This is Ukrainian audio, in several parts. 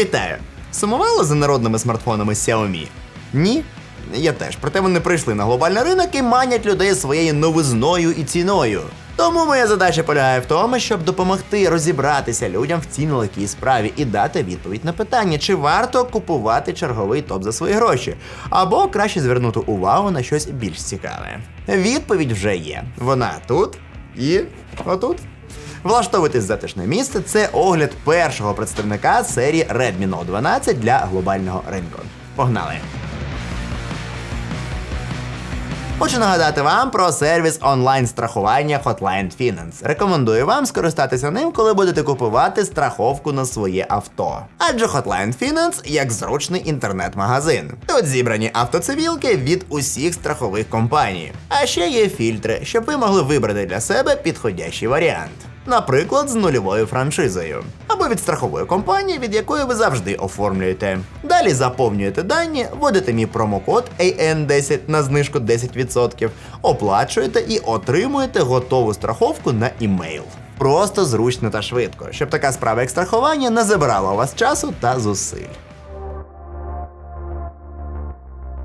Вітаю! Сумували за народними смартфонами Xiaomi? Ні? Я теж. Проте вони прийшли на глобальний ринок і манять людей своєю новизною і ціною. Тому моя задача полягає в тому, щоб допомогти розібратися людям в цій нелегкій справі і дати відповідь на питання, чи варто купувати черговий топ за свої гроші, або краще звернути увагу на щось більш цікаве. Відповідь вже є. Вона тут і отут. Влаштовуйтесь затишне місце. Це огляд першого представника серії Redmi Note 12 для глобального ринку. Погнали! Хочу нагадати вам про сервіс онлайн страхування Hotline Finance. Рекомендую вам скористатися ним, коли будете купувати страховку на своє авто. Адже Hotline Finance як зручний інтернет-магазин. Тут зібрані автоцивілки від усіх страхових компаній. А ще є фільтри, щоб ви могли вибрати для себе підходящий варіант. Наприклад, з нульовою франшизою, або від страхової компанії, від якої ви завжди оформлюєте. Далі заповнюєте дані, вводите мій промокод AN10 на знижку 10%, оплачуєте і отримуєте готову страховку на імейл. Просто зручно та швидко, щоб така справа як страхування не забирала у вас часу та зусиль.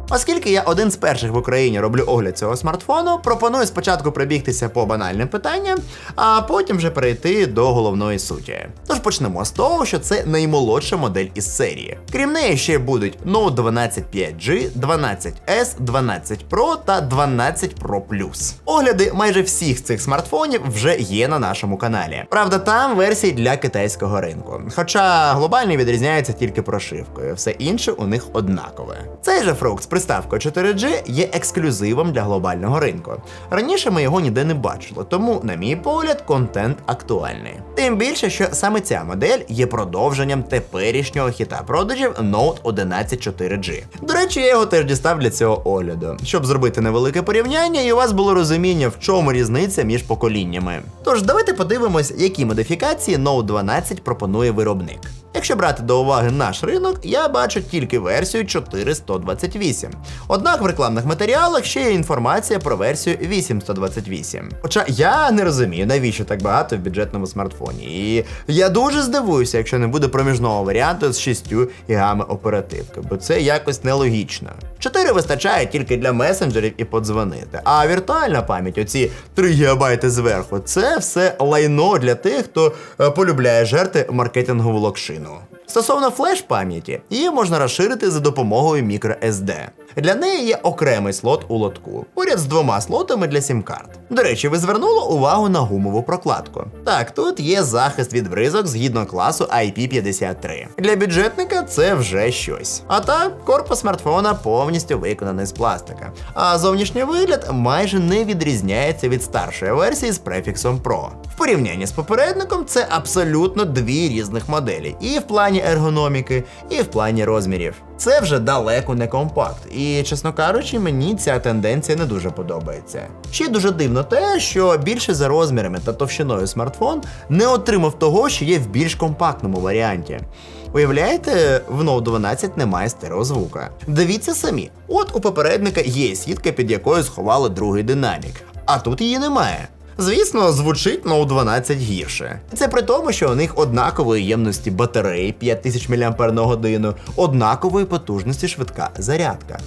Оскільки я один з перших в Україні роблю огляд цього смартфону, пропоную спочатку пробігтися по банальним питанням, а потім вже перейти до головної суті. Тож почнемо з того, що це наймолодша модель із серії. Крім неї, ще будуть Note 12 5G, 12S, 12 Pro та 12 Pro Plus. Огляди майже всіх цих смартфонів вже є на нашому каналі. Правда, там версії для китайського ринку. Хоча глобальний відрізняється тільки прошивкою, все інше у них однакове. Цей же фрукт з приставкою 4G є ексклюзивом для глобального ринку. Раніше ми його ніде не бачили, тому, на мій погляд, контент актуальний. Тим більше, що саме ця модель є продовженням теперішнього хіта продажів Note 11 4G. До речі, я його теж дістав для цього огляду, щоб зробити невелике порівняння, і у вас було розуміння, в чому різниця між поколіннями. Тож давайте подивимось, які модифікації Note 12 пропонує виробник. Якщо брати до уваги наш ринок, я бачу тільки версію 4128. Однак в рекламних матеріалах ще є інформація про версію 8128. Хоча я не розумію, навіщо так багато в бюджетному смартфоні. І я дуже здивуюся, якщо не буде проміжного варіанту з 6 гігами оперативки, бо це якось нелогічно. 4 вистачає тільки для месенджерів і подзвонити. А віртуальна пам'ять, оці 3 ГБ зверху, це все лайно для тих, хто е, полюбляє жерти маркетингову локшину. Стосовно флеш-пам'яті, її можна розширити за допомогою microSD. Для неї є окремий слот у лотку, поряд з двома слотами для сім-карт. До речі, ви звернули увагу на гумову прокладку. Так, тут є захист від бризок згідно класу IP53. Для бюджетника це вже щось. А так, корпус смартфона повністю виконаний з пластика. А зовнішній вигляд майже не відрізняється від старшої версії з префіксом Pro. В порівнянні з попередником це абсолютно дві різних моделі, і в плані ергономіки, і в плані розмірів. Це вже далеко не компакт, і чесно кажучи, мені ця тенденція не дуже подобається. Ще дуже дивно те, що більше за розмірами та товщиною смартфон не отримав того, що є в більш компактному варіанті. Уявляєте, в Note 12 немає стереозвука. Дивіться самі, от у попередника є сітка, під якою сховали другий динамік, а тут її немає. Звісно, звучить Note 12 гірше. Це при тому, що у них однакової ємності батареї 5000 мАч, однакової потужності швидка зарядка.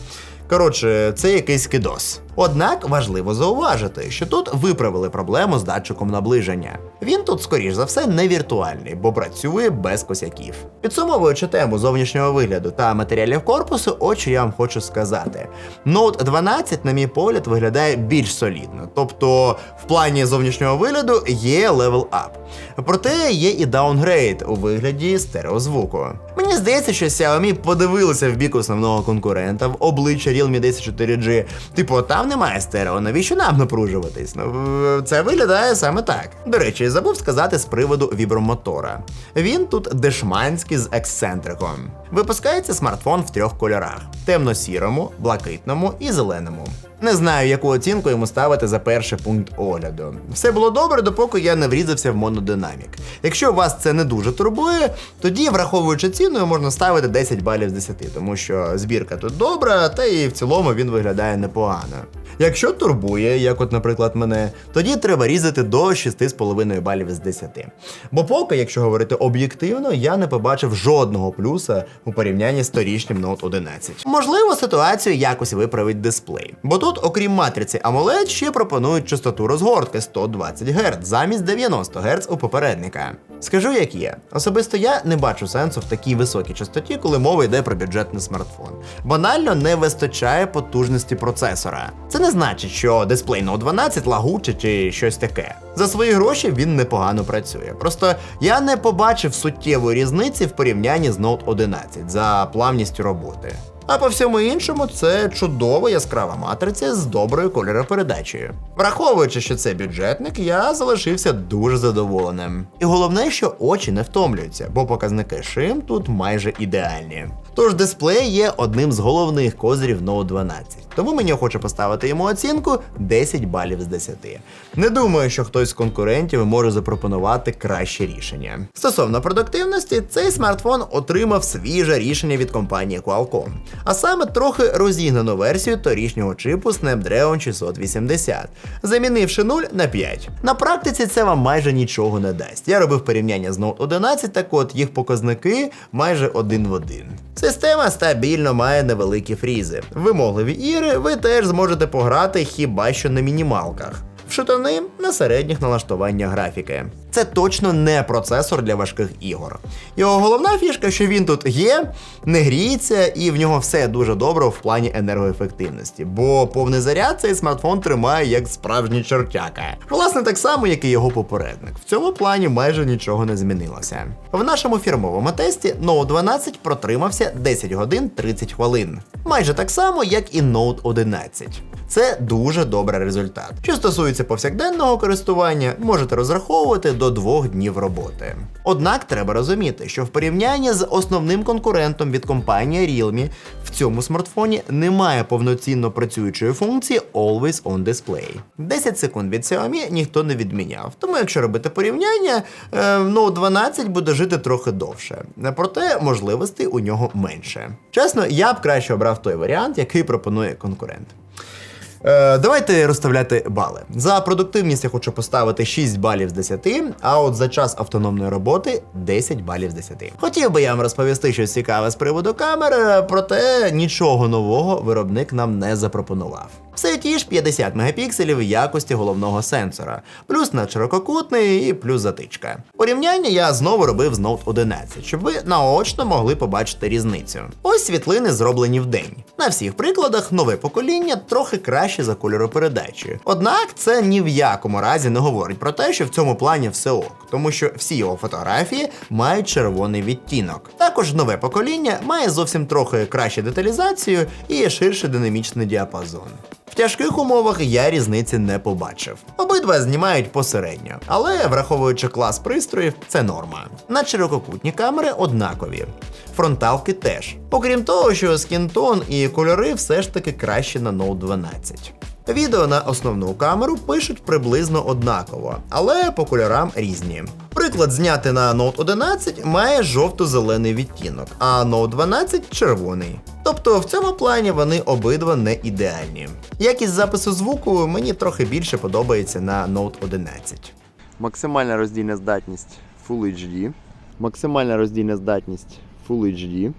Коротше, це якийсь кидос. Однак важливо зауважити, що тут виправили проблему з датчиком наближення. Він тут, скоріш за все, не віртуальний, бо працює без косяків. Підсумовуючи тему зовнішнього вигляду та матеріалів корпусу, що я вам хочу сказати. Note 12, на мій погляд, виглядає більш солідно, тобто в плані зовнішнього вигляду є левел ап. Проте є і даунгрейд у вигляді стереозвуку. Мені здається, що Xiaomi подивилися в бік основного конкурента в обличчя Realme 10 4G. Типу, там немає стерео, навіщо нам напружуватись? Ну, це виглядає саме так. До речі, забув сказати з приводу вібромотора. Він тут дешманський з ексцентриком. Випускається смартфон в трьох кольорах: темно-сірому, блакитному і зеленому. Не знаю, яку оцінку йому ставити за перший пункт огляду. Все було добре, допоки я не врізався в монодинамік. Якщо вас це не дуже турбує, тоді, враховуючи ціну, можна ставити 10 балів з 10, тому що збірка тут добра, та і в цілому він виглядає непогано. Якщо турбує, як от, наприклад, мене, тоді треба різати до 6,5 балів з 10. Бо поки, якщо говорити об'єктивно, я не побачив жодного плюса у порівнянні з торічнім Note 11. Можливо, ситуацію якось виправить дисплей. Бо тут, окрім матриці AMOLED, ще пропонують частоту розгортки 120 Гц замість 90 Гц у попередника. Скажу як є. Особисто я не бачу сенсу в такій високій частоті, коли мова йде про бюджетний смартфон. Банально не вистачає потужності процесора. Це не значить, що дисплей Note 12 лагучий чи щось таке. За свої гроші він непогано працює. Просто я не побачив суттєвої різниці в порівнянні з Note 11 за плавністю роботи. А по всьому іншому, це чудова яскрава матриця з доброю кольоропередачею. Враховуючи, що це бюджетник, я залишився дуже задоволеним. І головне, що очі не втомлюються, бо показники шим тут майже ідеальні. Тож дисплей є одним з головних козирів Note 12. Тому мені хочу поставити йому оцінку 10 балів з 10. Не думаю, що хтось з конкурентів може запропонувати краще рішення. Стосовно продуктивності, цей смартфон отримав свіже рішення від компанії Qualcomm, а саме трохи розігнану версію торічнього чипу Snapdragon 680, замінивши 0 на 5. На практиці це вам майже нічого не дасть. Я робив порівняння з Note 11, так от їх показники майже один в один. Система стабільно має невеликі фрізи. Вимогливі ігри ви теж зможете пограти хіба що на мінімалках. В шутани на середніх налаштуваннях графіки. Це точно не процесор для важких ігор. Його головна фішка, що він тут є, не гріється, і в нього все дуже добре в плані енергоефективності, бо повний заряд цей смартфон тримає як справжній чортяка. Власне, так само, як і його попередник. В цьому плані майже нічого не змінилося. В нашому фірмовому тесті Note 12 протримався 10 годин 30 хвилин. Майже так само, як і Note 11. Це дуже добрий результат. Що стосується повсякденного користування, можете розраховувати до двох днів роботи. Однак треба розуміти, що в порівнянні з основним конкурентом від компанії Realme в цьому смартфоні немає повноцінно працюючої функції Always on Display. 10 секунд від Xiaomi ніхто не відміняв. Тому, якщо робити порівняння, е, Note 12 буде жити трохи довше. Проте можливостей у нього менше. Чесно, я б краще обрав той варіант, який пропонує конкурент. Е, давайте розставляти бали. За продуктивність я хочу поставити 6 балів з 10, а от за час автономної роботи 10 балів з 10. Хотів би я вам розповісти щось цікаве з приводу камер, проте нічого нового виробник нам не запропонував. Все ті ж 50 мегапікселів якості головного сенсора, плюс надширококутний і плюс затичка. Порівняння я знову робив з Note 11, щоб ви наочно могли побачити різницю. Ось світлини зроблені вдень. На всіх прикладах нове покоління трохи краще за кольоропередачею. Однак це ні в якому разі не говорить про те, що в цьому плані все ок, тому що всі його фотографії мають червоний відтінок. Також нове покоління має зовсім трохи кращу деталізацію і ширший динамічний діапазон. В тяжких умовах я різниці не побачив. Обидва знімають посередньо, але враховуючи клас пристроїв, це норма. Надширококутні камери однакові. Фронталки теж. Окрім того, що скінтон і кольори все ж таки краще на Note 12. Відео на основну камеру пишуть приблизно однаково, але по кольорам різні. Приклад зняти на Note 11 має жовто-зелений відтінок, а Note 12 червоний. Тобто в цьому плані вони обидва не ідеальні. Якість запису звуку мені трохи більше подобається на Note 11. Максимальна роздільна здатність Full HD. Максимальна роздільна здатність Full HD.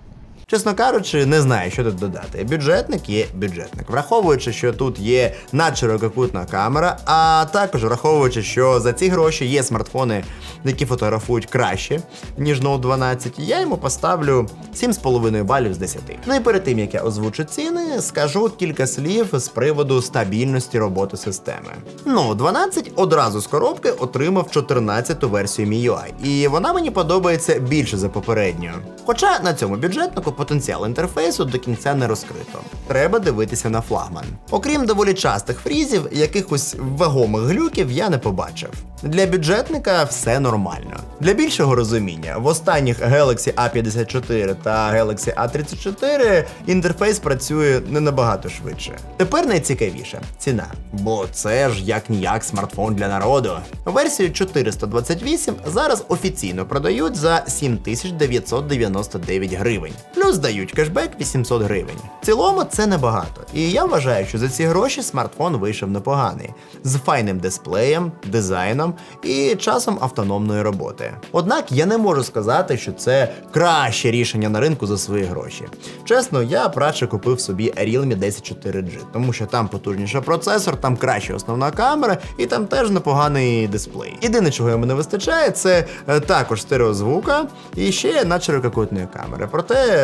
Чесно кажучи, не знаю, що тут додати. Бюджетник є бюджетник, враховуючи, що тут є надширококутна камера, а також враховуючи, що за ці гроші є смартфони, які фотографують краще, ніж Note 12, я йому поставлю 7,5 балів з 10. Ну і перед тим як я озвучу ціни, скажу кілька слів з приводу стабільності роботи системи. Note 12 одразу з коробки отримав 14-ту версію MIUI, і вона мені подобається більше за попередню. Хоча на цьому бюджетнику то потенціал інтерфейсу до кінця не розкрито. Треба дивитися на флагман. Окрім доволі частих фрізів, якихось вагомих глюків я не побачив. Для бюджетника все нормально. Для більшого розуміння, в останніх Galaxy A54 та Galaxy A34 інтерфейс працює не набагато швидше. Тепер найцікавіше ціна. Бо це ж як ніяк смартфон для народу. Версію 428 зараз офіційно продають за 7999 гривень. Плюс дають кешбек 800 гривень. В цілому це небагато. І я вважаю, що за ці гроші смартфон вийшов непоганий. З файним дисплеєм, дизайном і часом автономної роботи. Однак я не можу сказати, що це краще рішення на ринку за свої гроші. Чесно, я б радше купив собі Realme 10 4G, тому що там потужніший процесор, там краща основна камера і там теж непоганий дисплей. Єдине, чого йому не вистачає, це е, також стереозвука і ще надширококутної камери. Проте,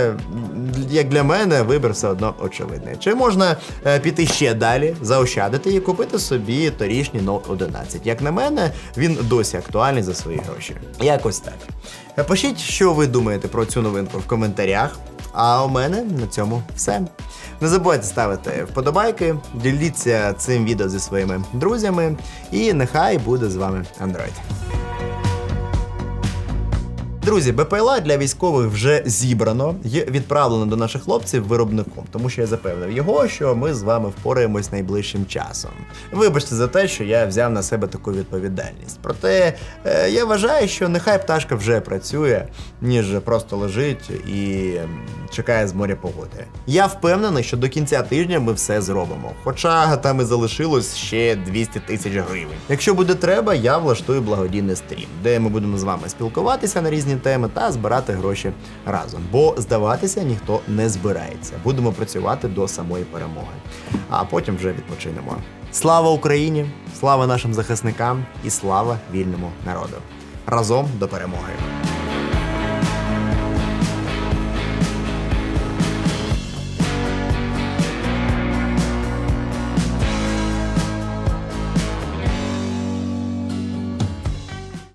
як для мене, вибір все одно очевидний. Чи можна е, піти ще далі, заощадити і купити собі торішній Note 11? Як на мене, він досі актуальний за свої гроші. Якось так. Е, Пишіть, що ви думаєте про цю новинку в коментарях. А у мене на цьому все. Не забувайте ставити вподобайки, діліться цим відео зі своїми друзями, і нехай буде з вами Android. Друзі, БПЛА для військових вже зібрано і відправлено до наших хлопців виробником, тому що я запевнив його, що ми з вами впораємось найближчим часом. Вибачте за те, що я взяв на себе таку відповідальність. Проте е, я вважаю, що нехай пташка вже працює, ніж просто лежить і чекає з моря погоди. Я впевнений, що до кінця тижня ми все зробимо. Хоча там і залишилось ще 200 тисяч гривень. Якщо буде треба, я влаштую благодійний стрім, де ми будемо з вами спілкуватися на різні теми та збирати гроші разом. Бо здаватися ніхто не збирається. Будемо працювати до самої перемоги, а потім вже відпочинемо. Слава Україні! Слава нашим захисникам і слава вільному народу! Разом до перемоги!